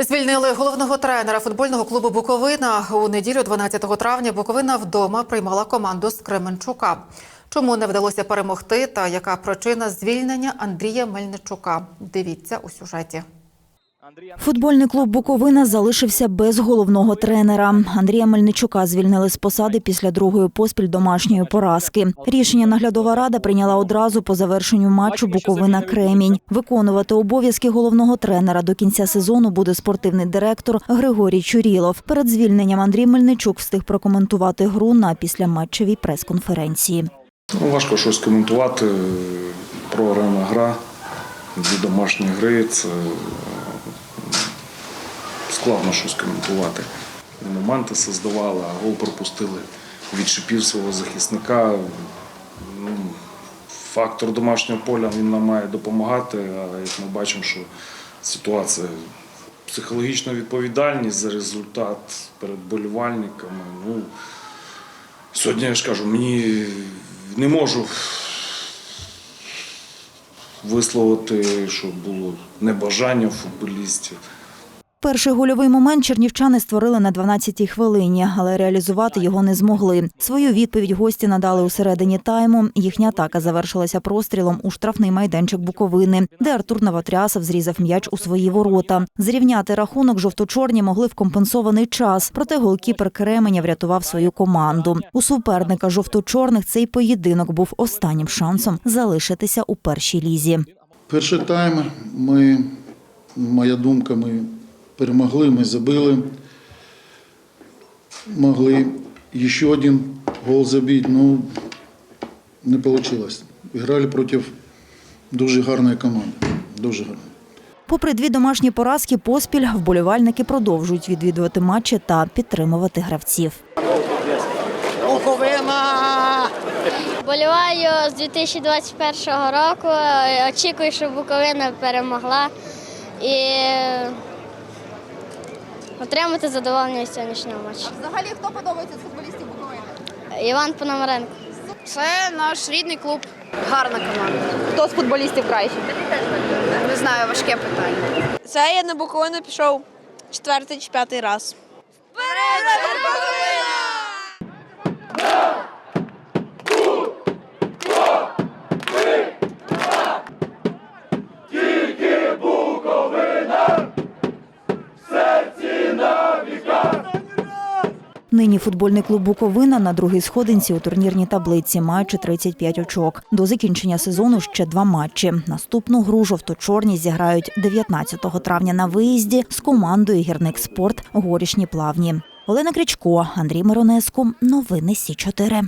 Звільнили головного тренера футбольного клубу Буковина. У неділю, 12 травня, Буковина вдома приймала команду з Кременчука. Чому не вдалося перемогти та яка причина звільнення Андрія Мельничука? Дивіться у сюжеті. Футбольний клуб Буковина залишився без головного тренера. Андрія Мельничука звільнили з посади після другої поспіль домашньої поразки. Рішення наглядова рада прийняла одразу по завершенню матчу Буковина Кремінь. Виконувати обов'язки головного тренера до кінця сезону буде спортивний директор Григорій Чурілов. Перед звільненням Андрій Мельничук встиг прокоментувати гру на післяматчевій прес-конференції. Важко щось коментувати. Програма гра, дві домашні гри. Це складно щось коментувати. Моменти создавали, а гол пропустили від шипів свого захисника. Ну, Фактор домашнього поля він нам має допомагати, а як ми бачимо, що ситуація психологічна відповідальність за результат перед болівальниками. Ну, Сьогодні я ж кажу, мені не можу висловити, що було небажання футболістів. Перший гольовий момент чернівчани створили на 12-й хвилині, але реалізувати його не змогли. Свою відповідь гості надали у середині тайму. Їхня атака завершилася прострілом у штрафний майданчик Буковини, де Артур Новотрясов зрізав м'яч у свої ворота. Зрівняти рахунок жовто-чорні могли в компенсований час, проте голкіпер Кременя врятував свою команду. У суперника жовто-чорних цей поєдинок був останнім шансом залишитися у першій лізі. Перший тайм ми, моя думка, ми перемогли, ми забили. Могли ще один гол забити, ну не вийшло. Грали проти дуже гарної команди. Дуже гарної. Попри дві домашні поразки поспіль, вболівальники продовжують відвідувати матчі та підтримувати гравців. Боліваю з 2021 року. Очікую, що Буковина перемогла і отримати задоволення від сьогоднішнього матчу. Взагалі, хто подобається з футболістів Буковини? Іван Пономаренко. Це наш рідний клуб. Гарна команда. Хто з футболістів кращий? Не знаю, важке питання. Це я на Буковину пішов четвертий чи п'ятий раз. Нині футбольний клуб Буковина на другій сходинці у турнірній таблиці, маючи 35 очок. До закінчення сезону ще два матчі. Наступну гру жовто-чорні зіграють 19 травня на виїзді з командою Гірник Спорт Горішні плавні. Олена Крічко, Андрій Миронеску. Новини Сі 4